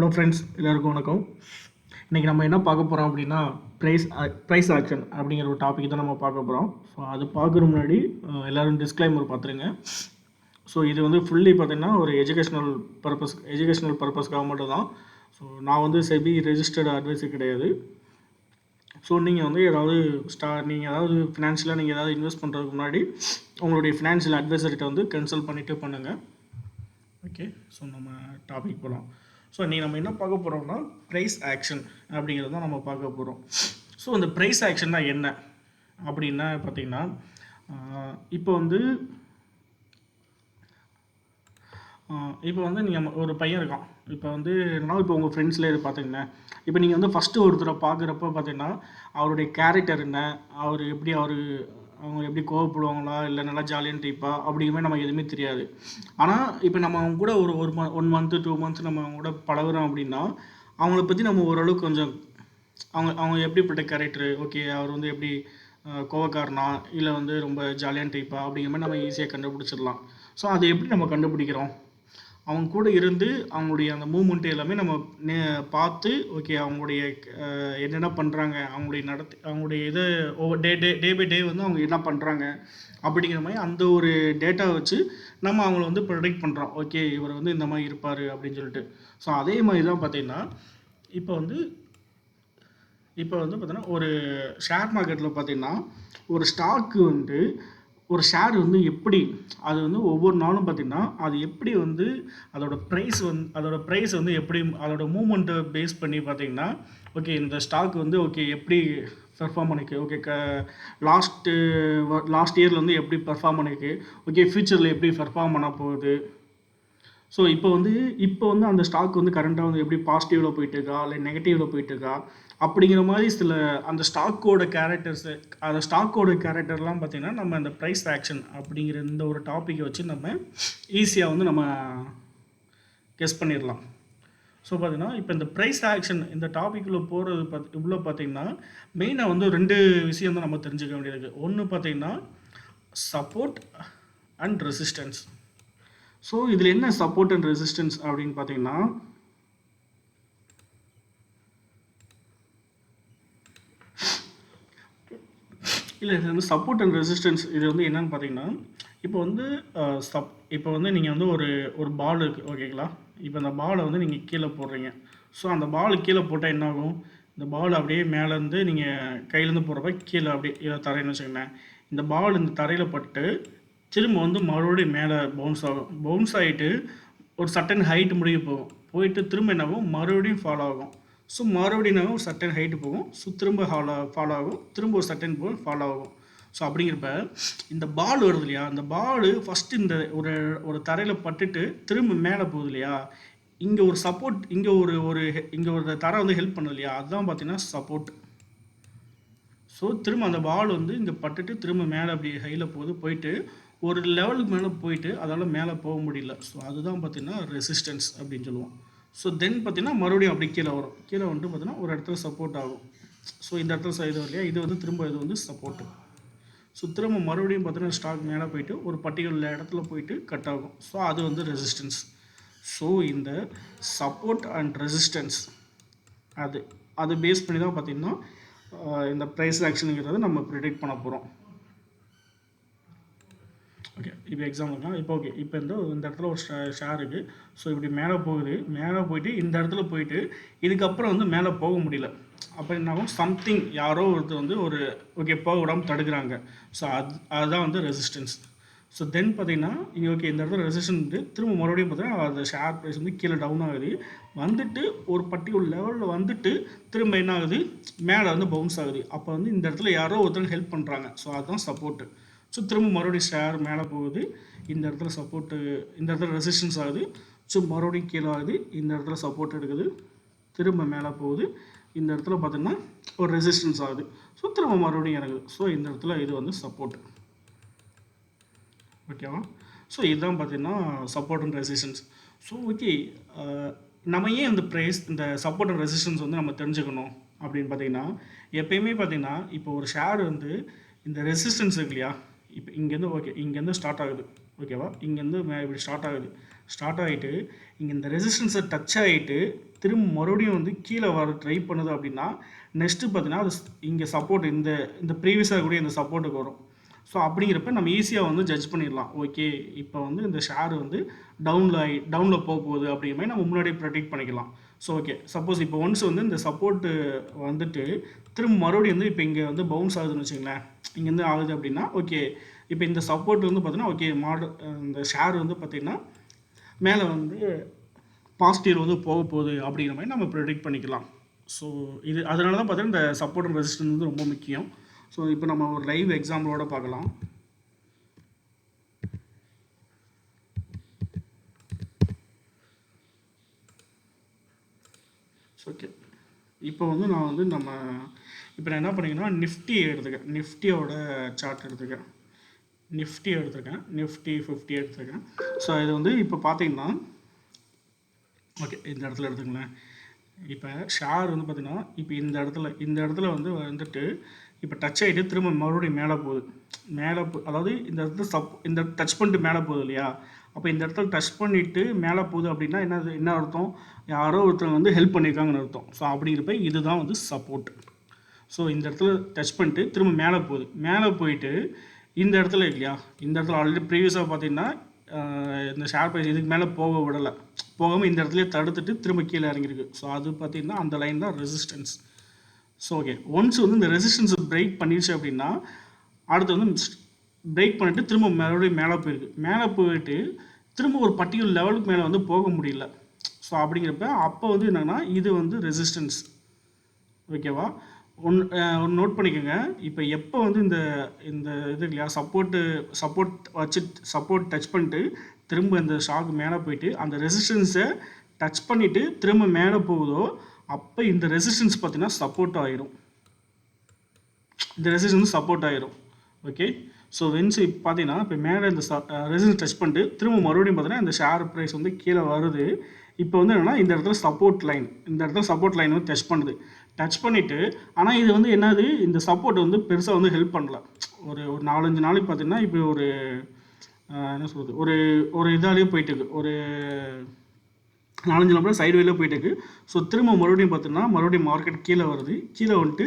Hello friends எல்லாருக்கும் வணக்கம். இன்றைக்கி நம்ம என்ன பார்க்க போகிறோம் அப்படின்னா ப்ரைஸ் ப்ரைஸ் ஆக்ஷன் அப்படிங்கிற ஒரு டாபிக் தான் நம்ம பார்க்க போகிறோம் ஸோ அது பார்க்குற முன்னாடி எல்லோரும் டிஸ்க்ளைமர் பார்த்துருங்க. ஸோ இது வந்து ஃபுல்லி பார்த்தீங்கன்னா ஒரு எஜுகேஷ்னல் பர்பஸ் எஜுகேஷ்னல் பர்பஸ்க்காக மட்டும் தான் ஸோ நான் வந்து செபி ரெஜிஸ்டர்டு அட்வைஸர் கிடையாது. ஸோ நீங்கள் வந்து ஏதாவது ஸ்டா நீங்கள் ஏதாவது ஃபினான்ஷியலாக நீங்கள் ஏதாவது இன்வெஸ்ட் பண்ணுறதுக்கு முன்னாடி உங்களுடைய ஃபினான்ஷியல் அட்வைசர்கிட்ட வந்து கன்சல்ட் பண்ணிவிட்டு பண்ணுங்கள் ஓகே ஸோ நம்ம டாபிக் போகலாம் ஸோ நீ நம்ம என்ன பார்க்க போகிறோம்னா ப்ரைஸ் ஆக்ஷன் அப்படிங்கிறது தான் நம்ம பார்க்க போகிறோம் ஸோ இந்த ப்ரைஸ் ஆக்ஷன்னா என்ன? அப்படின்னா பார்த்தீங்கன்னா இப்போ வந்து இப்போ வந்து நீங்கள் ஒரு பையன் இருக்கான். இப்போ வந்து என்னன்னா இப்போ உங்கள் ஃப்ரெண்ட்ஸ்லேயே பார்த்தீங்கன்னா இப்போ நீங்கள் வந்து ஃபஸ்ட்டு ஒருத்தரை பார்க்குறப்ப பார்த்தீங்கன்னா அவருடைய கேரக்டர் என்ன? அவர் எப்படி அவர் அவங்க எப்படி கோவப்படுவாங்களா இல்லை நல்லா ஜாலியான டைப்பா அப்படிங்குமே நமக்கு எதுவுமே தெரியாது. ஆனால் இப்போ நம்ம அவங்க கூட ஒரு ஒரு ம ஒன் மந்த்து டூ மந்த்ஸ் நம்ம அவங்க கூட பழகுறோம் அப்படின்னா அவங்கள பற்றி நம்ம ஓரளவுக்கு கொஞ்சம் அவங்க அவங்க எப்படிப்பட்ட கேரக்டரு ஓகே அவர் வந்து எப்படி கோவக்காரனா இல்லை வந்து ரொம்ப ஜாலியான டைப்பா அப்படிங்கிற மாதிரி நம்ம ஈஸியாக கண்டுபிடிச்சிடலாம். ஸோ அதை எப்படி நம்ம கண்டுபிடிக்கிறோம்? அவங்க கூட இருந்து அவங்களுடைய அந்த மூமெண்ட் எல்லாமே நம்ம நே பார்த்து ஓகே அவங்களுடைய என்னென்ன பண்ணுறாங்க அவங்களுடைய நடத்தி அவங்களுடைய இதை ஒவ்வொரு டே டே டே பை டே வந்து அவங்க என்ன பண்ணுறாங்க அப்படிங்கிற மாதிரி அந்த ஒரு டேட்டா வச்சு நம்ம அவங்கள வந்து ப்ரொடெக்ட் பண்ணுறோம் ஓகே இவர் வந்து இந்த மாதிரி இருப்பார் அப்படின்னு சொல்லிட்டு. ஸோ அதே மாதிரி தான் பார்த்தீங்கன்னா இப்போ வந்து இப்போ வந்து பார்த்தீங்கன்னா ஒரு ஷேர் மார்க்கெட்டில் பார்த்தீங்கன்னா ஒரு ஸ்டாக்கு வந்து ஒரு ஷேர் வந்து எப்படி அது வந்து ஒவ்வொரு நாளும் பார்த்தீங்கன்னா அது எப்படி வந்து அதோட ப்ரைஸ் வந்து அதோட ப்ரைஸ் வந்து எப்படி அதோட மூமெண்ட்டை பேஸ் பண்ணி பார்த்தீங்கன்னா ஓகே இந்த ஸ்டாக் வந்து ஓகே எப்படி பெர்ஃபார்ம் பண்ணிக்கு ஓகே க லாஸ்ட்டு லாஸ்ட் இயரில் வந்து எப்படி பெர்ஃபார்ம் பண்ணிக்கு ஓகே ஃப்யூச்சரில் எப்படி பெர்ஃபார்ம் பண்ண போகுது ஸோ இப்போ வந்து இப்போ வந்து அந்த ஸ்டாக் வந்து கரண்ட்டாக வந்து எப்படி பாசிட்டிவில் போயிட்டு இருக்கா? இல்லை நெகட்டிவில் போயிட்டு இருக்கா? அப்படிங்கிற மாதிரி சில அந்த ஸ்டாக்கோட கேரக்டர்ஸு அந்த ஸ்டாக்கோட கேரக்டர்லாம் பார்த்திங்கன்னா நம்ம அந்த ப்ரைஸ் ஆக்ஷன் அப்படிங்கிற இந்த ஒரு டாப்பிக்கை வச்சு நம்ம ஈஸியாக வந்து நம்ம கெஸ் பண்ணிடலாம். ஸோ பார்த்தீங்கன்னா இப்போ இந்த ப்ரைஸ் ஆக்ஷன் இந்த டாப்பிக்கில் போகிறது பார்த்து இவ்வளோ பார்த்தீங்கன்னா மெயினாக வந்து ரெண்டு விஷயம் தான் நம்ம தெரிஞ்சுக்க வேண்டியது ஒன்று பார்த்தீங்கன்னா சப்போர்ட் அண்ட் ரெசிஸ்டன்ஸ் ஸோ இதில் என்ன சப்போர்ட் அண்ட் ரெசிஸ்டன்ஸ் அப்படின்னு பார்த்தீங்கன்னா இல்லை இது வந்து சப்போர்ட் அண்ட் ரெசிஸ்டன்ஸ் இது வந்து என்னன்னு பார்த்தீங்கன்னா இப்போ வந்து சப் இப்போ வந்து நீங்கள் வந்து ஒரு ஒரு பால் இருக்குது ஓகேங்களா இப்போ அந்த பாலை வந்து நீங்கள் கீழே போடுறீங்க. ஸோ அந்த பால் கீழே போட்டால் என்ன ஆகும் இந்த பால் அப்படியே மேலேருந்து நீங்கள் கையிலேருந்து போடுறப்ப கீழே அப்படியே தரையின்னு தரைன்னு வச்சுக்கோங்களேன். இந்த பால் இந்த தரையில் பட்டு திரும்ப வந்து மறுபடியும் மேலே பவுன்ஸ் ஆகும். பவுன்ஸ் ஆகிட்டு ஒரு சட்டன் ஹைட் முடிய போகும். போயிட்டு திரும்ப என்ன ஆகும்? மறுபடியும் ஃபாலோ ஆகும். ஸோ மறுபடியும் என்ன ஒரு சட்டன் ஹைட்டு போகும். ஸோ திரும்ப ஃபாலோ ஃபாலோ ஆகும். திரும்ப ஒரு சட்டன் போகும் ஃபாலோ ஆகும். ஸோ அப்படிங்கிறப்ப இந்த பால் வருது இல்லையா? அந்த பால் ஃபஸ்ட்டு இந்த ஒரு ஒரு தரையில் பட்டுட்டு திரும்ப மேலே போகுது இல்லையா? இங்கே ஒரு சப்போர்ட் இங்கே ஒரு ஒரு இங்கே ஒரு தரை வந்து ஹெல்ப் பண்ணுது இல்லையா? அதுதான் பார்த்தீங்கன்னா சப்போர்ட் ஸோ திரும்ப அந்த பால் வந்து இங்கே பட்டுட்டு திரும்ப மேலே அப்படி ஹையில் போகுது. போயிட்டு ஒரு லெவலுக்கு மேலே போயிட்டு அதால் மேலே போக முடியல. ஸோ அதுதான் பார்த்திங்கன்னா ரெசிஸ்டன்ஸ் அப்படின்னு சொல்லுவோம். ஸோ தென் பார்த்திங்கன்னா மறுபடியும் அப்படி கீழே வரும். கீழே வந்துட்டு பார்த்தீங்கன்னா ஒரு இடத்துல சப்போர்ட் ஆகும். ஸோ இந்த இடத்துல ச- இது இல்லையா? இது வந்து திரும்ப இது வந்து சப்போர்ட்டு ஸோ திரும்ப மறுபடியும் பார்த்தீங்கன்னா ஸ்டாக் மேலே போயிட்டு ஒரு பர்டிகுலர் இடத்துல போயிட்டு கட் ஆகும். ஸோ அது வந்து ரெசிஸ்டன்ஸ் ஸோ இந்த சப்போர்ட் அண்ட் ரெசிஸ்டன்ஸ் அது அது பேஸ் பண்ணி தான் பார்த்தீங்கன்னா இந்த ப்ரைஸ் ஆக்ஷனுங்கிறத நம்ம ப்ரிடிக்ட் பண்ண போகிறோம் ஓகே இப்போ எக்ஸாம்பிள்னா இருக்கலாம் இப்போ ஓகே இப்போ இந்த இந்த இடத்துல ஒரு ஷேர் இருக்குது ஸோ இப்படி மேலே போகுது. மேலே போயிட்டு இந்த இடத்துல போயிட்டு இதுக்கப்புறம் வந்து மேலே போக முடியல. அப்போ என்னாகும் சம்திங் யாரோ ஒருத்தர் வந்து ஒரு ஓகே போக விடாமல் தடுக்கிறாங்க. ஸோ அது அதுதான் வந்து ரெசிஸ்டன்ஸ் ஸோ தென் பார்த்தீங்கன்னா இங்கே ஓகே இந்த இடத்துல ரெசிஸ்டன்ஸ் வந்து திரும்ப மறுபடியும் பார்த்தீங்கன்னா அந்த ஷேர் ப்ரைஸ் வந்து கீழே டவுன் ஆகுது. வந்துட்டு ஒரு பர்டிகுலர் லெவலில் வந்துட்டு திரும்ப என்ன ஆகுது? மேலே வந்து பவுன்ஸ் ஆகுது. அப்போ வந்து இந்த இடத்துல யாரோ ஒருத்தர் ஹெல்ப் பண்ணுறாங்க ஸோ அதுதான் சப்போர்ட்டு ஸோ திரும்ப மறுபடியும் ஷேர் மேலே போகுது. இந்த இடத்துல சப்போர்ட்டு இந்த இடத்துல ரெசிஸ்டன்ஸ் ஆகுது. ஸோ மறுபடியும் கீழே ஆகுது இந்த இடத்துல சப்போர்ட் எடுக்குது. திரும்ப மேலே போகுது. இந்த இடத்துல பார்த்தீங்கன்னா ஒரு ரெசிஸ்டன்ஸ் ஆகுது. ஸோ திரும்ப மறுபடியும் இறங்குது. ஸோ இந்த இடத்துல இது வந்து சப்போர்ட் ஓகேவா ஸோ இதுதான் பார்த்தீங்கன்னா support and resistance so okay நம்ம ஏன் இந்த ப்ரைஸ் இந்த சப்போர்ட் அண்ட் ரெசிஸ்டன்ஸ் வந்து நம்ம தெரிஞ்சுக்கணும்? அப்படின்னு பார்த்தீங்கன்னா எப்பயுமே பார்த்தீங்கன்னா இப்போ ஒரு ஷேர் வந்து இந்த ரெசிஸ்டன்ஸ் இருக்கு இல்லையா? இப்போ இங்கேருந்து ஓகே இங்கேருந்து ஸ்டார்ட் ஆகுது ஓகேவா இங்கேருந்து மே இப்படி ஸ்டார்ட் ஆகுது. ஸ்டார்ட் ஆகிட்டு இங்கே இந்த ரெசிஸ்டன்ஸை டச் ஆகிட்டு திரும்ப மறுபடியும் வந்து கீழே வர ட்ரை பண்ணுது அப்படின்னா நெக்ஸ்ட்டு பார்த்தீங்கன்னா அது இங்கே சப்போர்ட் இந்த இந்த ப்ரீவியஸாக கூடிய இந்த சப்போர்ட்டுக்கு வரும். ஸோ அப்படிங்கிறப்ப நம்ம ஈஸியாக வந்து ஜட்ஜ் பண்ணிடலாம். ஓகே இப்போ வந்து இந்த ஷேர் வந்து டவுனில் ஆகி டவுனில் போக போகுது அப்படிங்கிற மாதிரி நம்ம முன்னாடியே ப்ரொடெக்ட் பண்ணிக்கலாம். ஸோ ஓகே சப்போஸ் இப்போ ஒன்ஸ் வந்து இந்த சப்போர்ட்டு வந்துட்டு திரும்ப மறுபடியும் வந்து இப்போ இங்கே வந்து பவுன்ஸ் ஆகுதுன்னு வச்சுங்களேன் இங்கேருந்து ஆகுது அப்படின்னா ஓகே இப்போ இந்த சப்போர்ட் வந்து பார்த்தீங்கன்னா ஓகே மாடல் இந்த ஷேர் வந்து பார்த்திங்கன்னா மேலே வந்து பாசிட்டிவ் வந்து போக போகுது அப்படிங்கிற மாதிரி நம்ம ப்ரெடிக்ட் பண்ணிக்கலாம். ஸோ இது அதனால தான் பார்த்தீங்கன்னா இந்த சப்போர்ட் அண்ட் ரெசிஸ்டன்ஸ் வந்து ரொம்ப முக்கியம். ஸோ இப்போ நம்ம ஒரு லைவ் எக்ஸாம்பிளோட பார்க்கலாம். ஓகே இப்போ வந்து நான் வந்து நம்ம இப்போ நான் என்ன பண்ணிக்கணும் நிஃப்டி எடுத்துக்கேன். நிஃப்டியோட சார்ட் எடுத்துக்கேன். நிஃப்டி எடுத்திருக்கேன் நிஃப்டி ஃபிஃப்டி எடுத்திருக்கேன் ஸோ இது வந்து இப்போ பார்த்தீங்கன்னா ஓகே இந்த இடத்துல எடுத்துங்களேன் இப்போ ஷேர் வந்து பார்த்திங்கன்னா இப்போ இந்த இடத்துல இந்த இடத்துல வந்து வந்துட்டு இப்போ டச் ஆகிட்டு திரும்ப மறுபடியும் மேலே போகுது. மேலே போ அதாவது இந்த இடத்துல சப் இந்த டச் பண்ணிட்டு மேலே போகுது இல்லையா? அப்போ இந்த இடத்துல டச் பண்ணிவிட்டு மேலே போகுது அப்படின்னா என்ன என்ன அர்த்தம்? யாரோ ஒருத்தர் வந்து ஹெல்ப் பண்ணியிருக்காங்கன்னு அர்த்தம். ஸோ அப்படிங்கிறப்ப இதுதான் வந்து சப்போர்ட் ஸோ இந்த இடத்துல டச் பண்ணிட்டு திரும்ப மேலே போகுது. மேலே போயிட்டு இந்த இடத்துல இல்லையா? இந்த இடத்துல ஆல்ரெடி ப்ரீவியஸாக பார்த்தீங்கன்னா இந்த ஷேர் ப்ரைஸ் இதுக்கு மேலே போக விடலை. போகாமல் இந்த இடத்துல தடுத்துட்டு திரும்ப கீழே இறங்கியிருக்கு. ஸோ அது பார்த்தீங்கன்னா அந்த லைன் தான் ரெசிஸ்டன்ஸ் ஸோ ஓகே ஒன்ஸ் வந்து இந்த ரெசிஸ்டன்ஸை பிரேக் பண்ணிடுச்சு அப்படின்னா அடுத்து வந்து பிரேக் பண்ணிட்டு திரும்ப மறுபடியும் மேலே போயிருக்கு. மேலே போயிட்டு திரும்ப ஒரு பர்டிகுலர் லெவலுக்கு மேலே வந்து போக முடியல. ஸோ அப்படிங்கிறப்ப அப்போ வந்து என்னென்னா இது வந்து ரெசிஸ்டன்ஸ் ஓகேவா ஒன் ஒன்று நோட் பண்ணிக்கோங்க. இப்போ எப்போ வந்து இந்த இந்த இது இல்லையா சப்போர்ட்டு சப்போர்ட் வச்சு சப்போர்ட் டச் பண்ணிட்டு திரும்ப இந்த ஷாக் மேலே போயிட்டு அந்த ரெசிஸ்டன்ஸை டச் பண்ணிவிட்டு திரும்ப மேலே போகுதோ அப்போ இந்த ரெசிஸ்டன்ஸ் பார்த்திங்கன்னா சப்போர்ட் ஆயிரும். இந்த ரெசிஸ்டன்ஸ் சப்போர்ட் ஆயிரும். ஓகே ஸோ வென்ஸ் இப்போ பார்த்தீங்கன்னா இப்போ மேலே இந்த ரெசிஸ்டன்ஸ் டச் பண்ணிட்டு திரும்ப மறுபடியும் பார்த்தீங்கன்னா இந்த ஷேர் ப்ரைஸ் வந்து கீழே வருது. இப்போ வந்து என்னென்னா இந்த இடத்துல சப்போர்ட் லைன் இந்த இடத்துல சப்போர்ட் லைன் வந்து டச் பண்ணுது. டச் பண்ணிவிட்டு ஆனால் இது வந்து என்னது? இந்த சப்போர்ட் வந்து பெருசாக வந்து ஹெல்ப் பண்ணல. ஒரு ஒரு நாலஞ்சு நாளைக்கு பார்த்தீங்கன்னா இப்போ ஒரு என்ன சொல்கிறது ஒரு ஒரு இதாலேயே போயிட்டுருக்கு ஒரு நாலஞ்சு நாள் சைடு வேலையே போயிட்டுருக்கு ஸோ திரும்ப மறுபடியும் பார்த்தீங்கன்னா மறுபடியும் மார்க்கெட் கீழே வருது. கீழே வந்துட்டு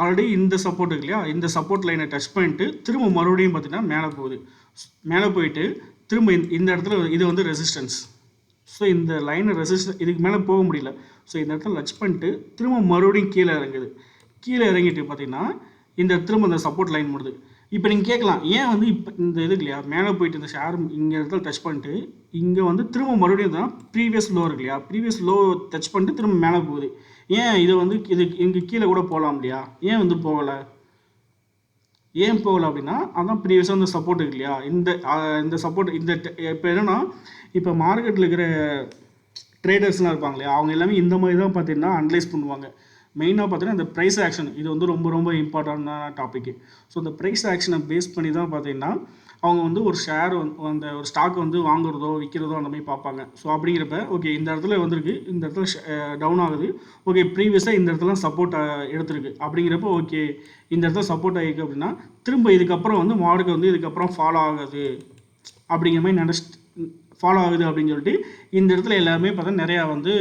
ஆல்ரெடி இந்த சப்போர்ட் இருக்கு இல்லையா? இந்த சப்போர்ட் லைனை டச் பண்ணிட்டு திரும்ப மறுபடியும் பார்த்தீங்கன்னா மேலே போகுது. மேலே போயிட்டு திரும்ப இந்த இடத்துல இது வந்து ரெசிஸ்டன்ஸ் ஸோ இந்த லைனை ரெசிஸ்ட இதுக்கு மேலே போக முடியல. ஸோ இந்த இடத்துல டச் பண்ணிட்டு திரும்ப மறுபடியும் கீழே இறங்குது. கீழே இறங்கிட்டு பார்த்தீங்கன்னா இந்த திரும்ப இந்த சப்போர்ட் லைன் முடுது. இப்போ நீங்கள் கேட்கலாம் ஏன் வந்து இப்போ இந்த இது இல்லையா? மேலே போயிட்டு இந்த ஷேர் இங்கே இடத்துல டச் பண்ணிட்டு இங்கே வந்து திரும்ப மறுபடியும் தான் ப்ரீவியஸ் லோ இருக்கு இல்லையா? ப்ரீவியஸ் லோ டச் பண்ணிட்டு திரும்ப மேலே போகுது. ஏன் இது வந்து இது இங்கே கீழே கூட போகலாம் இல்லையா? ஏன் வந்து போகலை? ஏன் போகல அப்படின்னா அதான் ப்ரீவியஸாக வந்து சப்போர்ட் இருக்கு இல்லையா? இந்த இந்த சப்போர்ட் இந்த இப்போ என்னென்னா இப்போ மார்க்கெட்டில் இருக்கிற ட்ரேடர்ஸ்லாம் இருப்பாங்க இல்லையா? அவங்க எல்லாமே இந்த மாதிரி தான் பார்த்தீங்கன்னா அனலைஸ் பண்ணுவாங்க. மெயினாக பார்த்தீங்கன்னா இந்த ப்ரைஸ் ஆக்ஷன் இது வந்து ரொம்ப ரொம்ப இம்பார்ட்டண்டான டாப்பிக்கு ஸோ இந்த ப்ரைஸ் ஆக்ஷனை பேஸ் பண்ணி தான் பார்த்தீங்கன்னா அவங்க வந்து ஒரு ஷேர் வந்து அந்த ஒரு ஸ்டாக் வந்து வாங்குறதோ விற்கிறதோ அந்த மாதிரி பார்ப்பாங்க. ஸோ அப்படிங்கிறப்ப ஓகே இந்த இடத்துல வந்திருக்கு இந்த இடத்துல டவுன் ஆகுது. ஓகே ப்ரீவியஸாக இந்த இடத்துல சப்போர்ட் எடுத்திருக்கு. அப்படிங்கிறப்ப ஓகே இந்த இடத்துல சப்போர்ட் ஆகிருக்கு அப்படின்னா திரும்ப இதுக்கப்புறம் வந்து மார்க்கு வந்து இதுக்கப்புறம் ஃபாலோ ஆகுது. அப்படிங்கிற மாதிரி நினச்சி ஃபாலோ ஆகுது அப்படின்னு சொல்லிட்டு இந்த இடத்துல எல்லாமே பார்த்தா நிறையா வந்து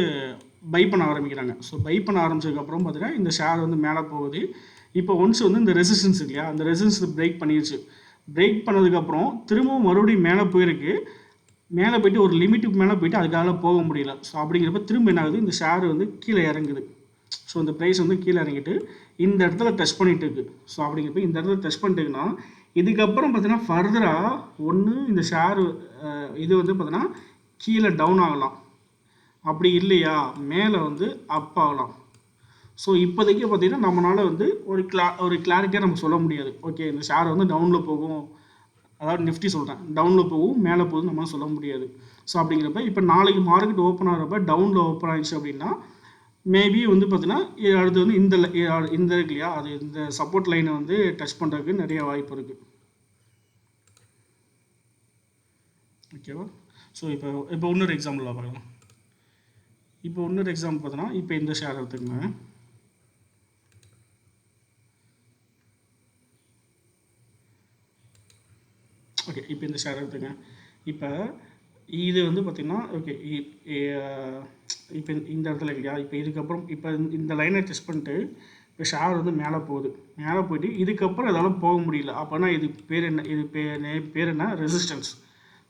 பை பண்ண ஆரம்பிக்கிறாங்க. ஸோ பை பண்ண ஆரம்பிச்சதுக்கப்புறம் பார்த்தீங்கன்னா இந்த ஷேர் வந்து மேலே போகுது. இப்போ ஒன்ஸ் வந்து இந்த ரெசிஸ்டன்ஸ் இல்லையா? அந்த ரெசிஸ்டன்ஸ் பிரேக் பண்ணிடுச்சு பிரேக் பண்ணதுக்கப்புறம் திரும்பவும் மறுபடியும் மேலே போயிருக்கு. மேலே போயிட்டு ஒரு லிமிட்டுக்கு மேலே போயிட்டு அதுக்காக போக முடியல. ஸோ அப்படிங்கிறப்ப திரும்ப என்ன ஆகுது? இந்த ஷேர் வந்து கீழே இறங்குது. ஸோ இந்த ப்ரைஸ் வந்து கீழே இறங்கிட்டு இந்த இடத்துல டச் பண்ணிட்டு இருக்கு. ஸோ அப்படிங்கிறப்ப இந்த இடத்துல டச் பண்ணிட்டுங்கன்னா இதுக்கப்புறம் பார்த்தீங்கன்னா ஃபர்தராக ஒன்று இந்த ஷேர் இது வந்து பார்த்தீங்கன்னா கீழே டவுன் ஆகலாம். அப்படி இல்லையா? மேலே வந்து அப் ஆகலாம். ஸோ இப்போதைக்கு பார்த்தீங்கன்னா நம்மளால் வந்து ஒரு கிளா ஒரு கிளாரிட்டியாக நம்ம சொல்ல முடியாது. ஓகே இந்த ஷேர் வந்து டவுனில் போகும். அதாவது நிஃப்டி சொல்கிறேன் டவுனில் போகும் மேலே போகும் நம்மளால் சொல்ல முடியாது. ஸோ அப்படிங்கிறப்ப இப்போ நாளைக்கு மார்க்கெட் ஓப்பன் ஆகிறப்ப டவுனில் ஓப்பன் ஆயிடுச்சு அப்படின்னா மேபி வந்து பார்த்தீங்கன்னா அடுத்து வந்து இந்த இந்த இருக்கு இல்லையா? அது இந்த சப்போர்ட் லைனை வந்து டச் பண்ணுறதுக்கு நிறைய வாய்ப்பு இருக்குது ஓகேவா ஸோ இப்போ இப்போ இன்னொரு எக்ஸாம்பிள் பார்க்கலாம். இப்போ இன்னொரு எக்ஸாம்பிள் பார்த்தோன்னா இப்போ இந்த ஷேர் எடுத்துக்கோங்க. ஓகே இப்போ இந்த ஷேர் எடுத்துங்க. இப்போ இது வந்து பார்த்திங்கன்னா ஓகே இப்போ இந்த இடத்துல இல்லையா? இப்போ இதுக்கப்புறம் இப்போ இந்த லைனை டெஸ்ட் பண்ணிட்டு இப்போ ஷேர் வந்து மேலே போகுது. மேலே போயிட்டு இதுக்கப்புறம் இதால் போக முடியல. அப்போனா இது பேர் என்ன? இது பேர் நே- பேர் என்ன? ரெசிஸ்டன்ஸ்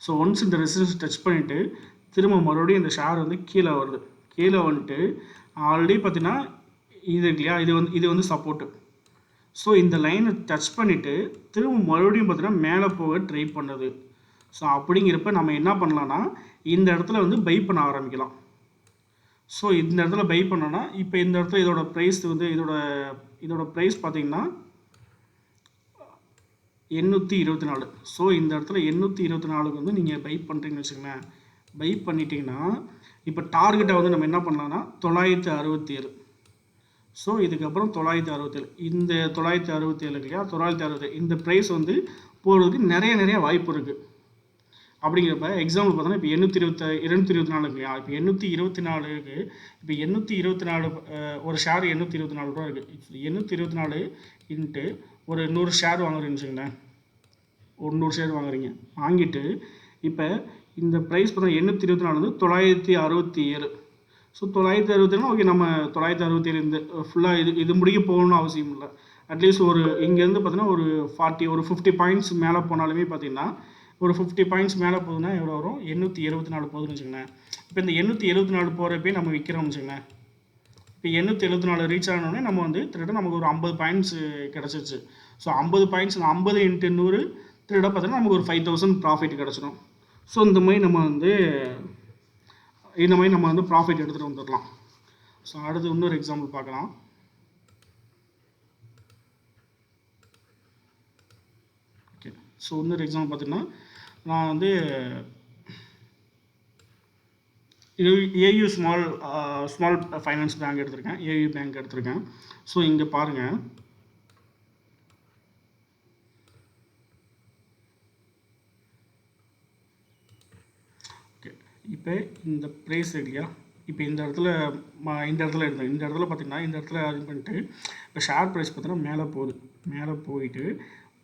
ஸோ ஒன்ஸ் இந்த ரெசிஸ்டன்ஸ் டச் பண்ணிவிட்டு திரும்ப மறுபடியும் இந்த ஷேர் வந்து கீழே வருது. கீழே வந்துட்டு ஆல்ரெடி பார்த்தீங்கன்னா இது இல்லையா? இது வந்து இது வந்து சப்போர்ட்டு ஸோ இந்த லைனை டச் பண்ணிவிட்டு திரும்ப மறுபடியும் பார்த்தீங்கன்னா மேலே போக ட்ரை பண்ணுது. ஸோ அப்படிங்கிறப்ப நம்ம என்ன பண்ணலான்னா இந்த இடத்துல வந்து பை பண்ண ஆரம்பிக்கலாம். ஸோ இந்த இடத்துல பை பண்ணோன்னா இப்போ இந்த இடத்துல இதோட ப்ரைஸ் வந்து இதோட இதோட ப்ரைஸ் பார்த்தீங்கன்னா எண்ணூற்றி இருபத்தி நாலு. ஸோ இந்த இடத்துல எண்ணூற்றி இருபத்தி நாலுக்கு வந்து நீங்கள் பை பண்ணுறீங்கன்னு வச்சுக்கோங்களேன். பை பண்ணிட்டீங்கன்னா இப்போ டார்கெட்டை வந்து நம்ம என்ன பண்ணலான்னா தொள்ளாயிரத்தி அறுபத்தி ஏழு. ஸோ இதுக்கப்புறம் தொள்ளாயிரத்தி அறுபத்தேழு இந்த தொள்ளாயிரத்தி அறுபத்தேழு இல்லையா? தொள்ளாயிரத்தி அறுபத்தேழு இந்த ப்ரைஸ் வந்து போகிறதுக்கு நிறைய நிறைய வாய்ப்பு இருக்குது அப்படிங்கிறப்ப எக்ஸாம்பிள் பார்த்தோன்னா இப்போ எண்ணூற்றி இருபத்த இருநூத்தி இருபத்தி நாலு இல்லையா? இப்போ எண்ணூற்றி இருபத்தி நாலுக்கு இப்போ எண்ணூற்றி இருபத்தி நாலு ஒரு ஷேர் எண்ணூற்றி இருபத்தி நாலு ரூபா இருக்குது எண்ணூற்றி இருபத்தி நாலு இன்ட்டு ஒரு நூறு ஷேர் வாங்குறீங்கன்னு வச்சுக்கோங்களேன். ஒரு நூறு ஷேர் வாங்குறீங்க. வாங்கிட்டு இப்போ இந்த ப்ரைஸ் பார்த்தா எண்ணூற்றி இருபத்தி நாலு வந்து தொள்ளாயிரத்தி அறுபத்தி ஏழு ஸோ தொள்ளாயிரத்தி அறுபத்தி ஓகே நம்ம தொள்ளாயிரத்தி அறுபத்தேழு இந்த uh, ஃபுல்லாக இது இது முடிக்க போகணும்னு அவசியம் இல்லை. அட்லீஸ்ட் ஒரு இங்கேருந்து பார்த்தீங்கன்னா ஒரு ஃபார்ட்டி ஒரு ஃபிஃப்டி பாயிண்ட்ஸ் மேலே போனாலுமே பார்த்தீங்கன்னா ஒரு ஃபிஃப்டி பாயிண்ட்ஸ் மேலே போகுதுன்னா எவ்வளோ வரும்? எண்ணூற்றி எழுபத்தி நாலு போகுதுன்னு வச்சுக்கோங்களேன். இப்போ இந்த எண்ணூற்றி எழுபத்தி நாலு போகிறப்பே நம்ம விற்கிறோம்னு வச்சுக்கோங்களேன். இப்போ எண்ணூற்றி எழுபத்தி நாலு ரீச் ஆனோடனே நம்ம வந்து திருட நமக்கு ஒரு ஐம்பது பாயிண்ட்ஸ் கிடச்சிருச்சு. ஸோ ஐம்பது பாயிண்ட்ஸ் ஐம்பது இன்ட்டு நூறு திருட பார்த்தீங்கன்னா நமக்கு ஒரு ஃபைவ் தௌசண்ட் ப்ராஃபிட் கிடச்சிடும். ஸோ இந்த மாதிரி நம்ம வந்து இந்த மாதிரி நம்ம வந்து ப்ராஃபிட் எடுத்துகிட்டு வந்துடலாம். ஸோ அடுத்து இன்னொரு எக்ஸாம்பிள் பார்க்கலாம். ஓகே ஸோ இன்னொரு எக்ஸாம்பிள் பார்த்தீங்கன்னா நான் வந்து இது AU small small finance bank எடுத்திருக்கேன். ஏயு பேங்க் எடுத்திருக்கேன். ஸோ இங்கே பாருங்கள் ஓகே இப்போ இந்த ப்ரைஸ் இல்லையா? இப்போ இந்த இடத்துல இந்த இடத்துல எடுத்தேன் இந்த இடத்துல பார்த்தீங்கன்னா இந்த இடத்துல இது பண்ணிட்டு இப்போ ஷேர் ப்ரைஸ் பார்த்தீங்கன்னா மேலே போகுது. மேலே போயிட்டு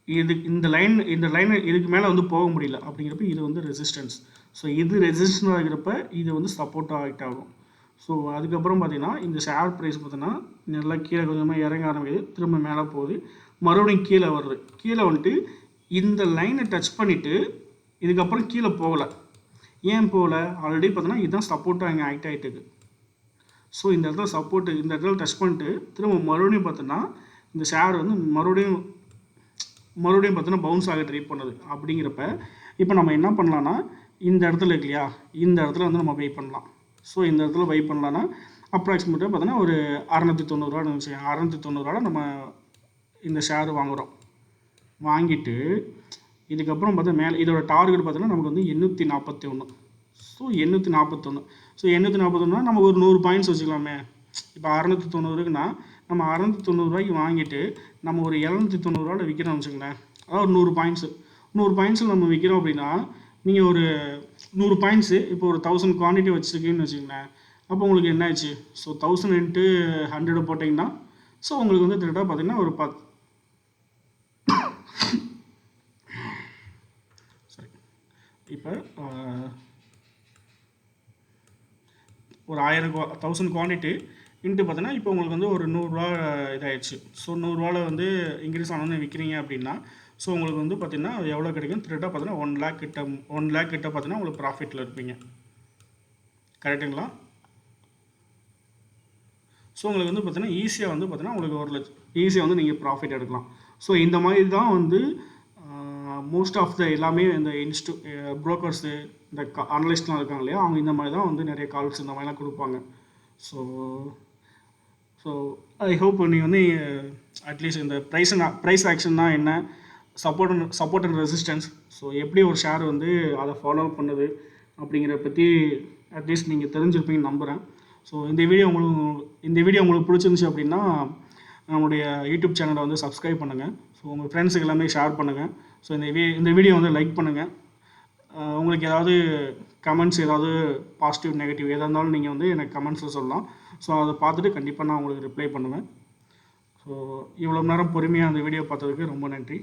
இது இந்த லைன் இந்த லைன் இதுக்கு மேலே வந்து போக முடியல. அப்படிங்கிறப்ப இது வந்து ரெசிஸ்டன்ஸ் ஸோ இது ரெசிஸ்டன்ஸ் ஆகிறப்ப இது வந்து சப்போர்ட் ஆகிட்டு ஆகும். ஸோ அதுக்கப்புறம் பார்த்தீங்கன்னா இந்த ஷேர் ப்ரைஸ் பார்த்தீங்கன்னா நல்லா கீழே கொஞ்சமாக இறங்க ஆரம்பிக்குது. திரும்ப மேலே போகுது. மறுபடியும் கீழே வருது. கீழே வந்துட்டு இந்த லைனை டச் பண்ணிவிட்டு இதுக்கப்புறம் கீழே போகலை. ஏன் போகல? ஆல்ரெடி பார்த்தோன்னா இதுதான் சப்போர்ட்டாக இங்கே ஆக்ட் ஆகிட்டு இருக்கு. ஸோ இந்த இடத்துல சப்போர்ட்டு இந்த இடத்துல டச் பண்ணிட்டு திரும்ப மறுபடியும் பார்த்தோன்னா இந்த ஷேர் வந்து மறுபடியும் மறுபடியும் பார்த்தோன்னா பவுன்ஸ் ஆக ட்ரை பண்ணுது. அப்படிங்கிறப்ப இப்போ நம்ம என்ன பண்ணலான்னா இந்த இடத்துல இருக்கு இல்லையா? இந்த இடத்துல வந்து நம்ம பை பண்ணலாம். ஸோ இந்த இடத்துல பை பண்ணலான்னா அப்ராக்சிமேட்டாக பார்த்தோன்னா ஒரு அறநூற்றி தொண்ணூறுரூவா இருந்துச்சு அறநூற்றி தொண்ணூறுரூவா நம்ம இந்த ஷேர் வாங்குகிறோம் வாங்கிட்டு இதுக்கப்புறம் பார்த்தா மேலே இதோட டார்கெட் பார்த்தோன்னா நமக்கு வந்து எண்ணூற்றி நாற்பத்தி ஒன்று ஸோ எண்ணூற்றி நாற்பத்தொன்று ஸோ எண்ணூற்றி நாற்பத்தொன்னா நம்ம ஒரு நூறு பாயிண்ட்ஸ் வச்சுக்கலாமே. இப்போ அறநூற்றி தொண்ணூறுக்குன்னா நம்ம அறநூற்றி தொண்ணூறுரூவாய்க்கு வாங்கிட்டு நம்ம ஒரு இரநூத்தி தொண்ணூறுரூவாவில் விற்கிறோம் வச்சுக்கோங்களேன். அதாவது ஒரு நூறு பாயிண்ட்ஸு நூறு பாயிண்ட்ஸில் நம்ம விற்கிறோம் அப்படின்னா நீங்கள் ஒரு நூறு பாயிண்ட்ஸு இப்போ ஒரு தௌசண்ட் குவான்டிட்டி வச்சுருக்கீங்கன்னு வச்சுக்கோங்களேன். அப்போ உங்களுக்கு என்ன ஆச்சு ஸோ தௌசண்ட் இன்ட்டு ஹண்ட்ரட் போட்டிங்கன்னா ஸோ உங்களுக்கு வந்து திருட்டாக பார்த்தீங்கன்னா ஒரு பத் இப்போ ஒரு ஆயிரம் தௌசண்ட் குவான்டிட்டி இன்ட்டு பார்த்தீங்கன்னா இப்போ உங்களுக்கு வந்து ஒரு நூறுரூவா இதாயிடுச்சு. ஸோ நூறுரூவாவில் வந்து இன்க்ரீஸ் ஆனோன்னு விற்கிறீங்க அப்படின்னா ஸோ உங்களுக்கு வந்து பார்த்தீங்கன்னா எவ்வளோ கிடைக்கும் திருட்டாக பார்த்தீங்கன்னா ஒன் லேக் கிட்ட ஒன் லேக் கிட்ட பார்த்தீங்கன்னா உங்களுக்கு ப்ராஃபிட்டில் இருப்பீங்க. கரெக்டுங்களா ஸோ உங்களுக்கு வந்து பார்த்தீங்கன்னா ஈஸியாக வந்து பார்த்தீங்கன்னா உங்களுக்கு ஒரு லட்சம் ஈஸியாக வந்து நீங்கள் ப்ராஃபிட் எடுக்கலாம். ஸோ இந்த மாதிரி தான் வந்து மோஸ்ட் ஆஃப் த எல்லாமே இந்த இன்ஸ்டு ப்ரோக்கர்ஸு இந்த அனலிஸ்ட்லாம் இருக்காங்க இல்லையா? அவங்க இந்த மாதிரி தான் வந்து நிறைய கால்ஸ் இந்த மாதிரிலாம் கொடுப்பாங்க. ஸோ ஸோ ஐ ஹோப் நீ வந்து அட்லீஸ்ட் இந்த ப்ரைஸ் ப்ரைஸ் ஆக்ஷன்னா என்ன support and support and resistance so எப்படி ஒரு ஷேர் வந்து அதை ஃபாலோ பண்ணுது அப்படிங்கிற பற்றி அட்லீஸ்ட் நீங்கள் தெரிஞ்சிருப்பீங்கன்னு நம்புகிறேன் ஸோ இந்த வீடியோ உங்களுக்கு இந்த வீடியோ உங்களுக்கு பிடிச்சிருந்துச்சி அப்படின்னா நம்மளுடைய யூடியூப் சேனலை வந்து சப்ஸ்கிரைப் பண்ணுங்கள் ஸோ உங்கள் ஃப்ரெண்ட்ஸுக்கு எல்லாமே ஷேர் பண்ணுங்கள் ஸோ இந்த வீ இந்த வீடியோ வந்து லைக் பண்ணுங்கள் உங்களுக்கு ஏதாவது கமெண்ட்ஸ் ஏதாவது பாசிட்டிவ் நெகட்டிவ் எதாக இருந்தாலும் நீங்கள் வந்து எனக்கு கமெண்ட்ஸில் சொல்லலாம். ஸோ அதை பார்த்துட்டு கண்டிப்பாக நான் உங்களுக்கு ரிப்ளை பண்ணுவேன். ஸோ இவ்வளோ நேரம் பொறுமையாக அந்த வீடியோ பார்த்ததுக்கு ரொம்ப நன்றி.